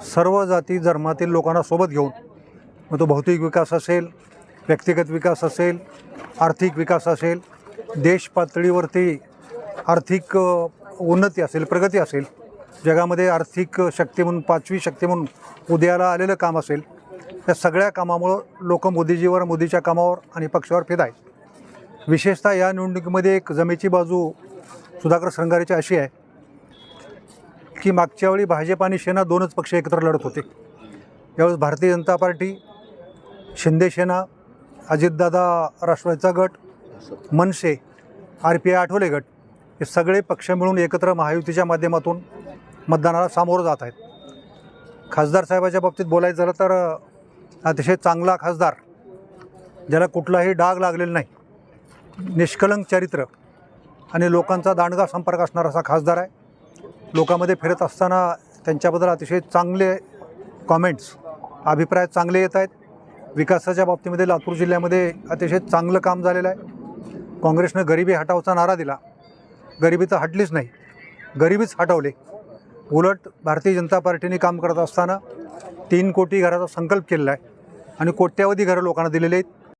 सर्व जाती धर्मातील लोकांना सोबत घेऊन मग तो भौतिक विकास असेल व्यक्तिगत विकास असेल आर्थिक विकास असेल देश पातळीवरती आर्थिक उन्नती असेल प्रगती असेल जगामध्ये आर्थिक शक्ती म्हणून पाचवी शक्ती म्हणून उदयाला आलेलं काम असेल या सगळ्या कामामुळं लोक मोदीजीवर मोदीच्या कामावर आणि पक्षावर फिदा आहेत. विशेषतः या निवडणुकीमध्ये एक जमेची बाजू सुधाकर श्रंगारेची अशी आहे की मागच्या वेळी भाजप आणि सेना दोनच पक्ष एकत्र लढत होते. यावेळेस भारतीय जनता पार्टी शिंदे सेना अजितदादा राष्ट्रवादीचा गट मनसे आर पी आय आठवले गट हे सगळे पक्ष मिळून एकत्र महायुतीच्या माध्यमातून मतदानाला सामोरं जात आहेत. खासदार साहेबाच्या बाबतीत बोलायचं झालं तर अतिशय चांगला खासदार ज्याला कुठलाही डाग लागलेला नाही. निष्कलंक चरित्र आणि लोकांचा दांडगा संपर्क असणारा असा खासदार आहे. लोकांमध्ये फिरत असताना त्यांच्याबद्दल अतिशय चांगले कॉमेंट्स अभिप्राय चांगले येत आहेत. विकासाच्या बाबतीमध्ये लातूर जिल्ह्यामध्ये अतिशय चांगलं काम झालेलं आहे. काँग्रेसनं गरिबी हटावचा नारा दिला. गरिबी तर हटलीच नाही. गरिबीच हटवले. उलट भारतीय जनता पार्टीने काम करत असताना तीन कोटी घराचा संकल्प केलेला आहे. आणि कोट्यावधी घरं लोकांना दिलेले आहेत.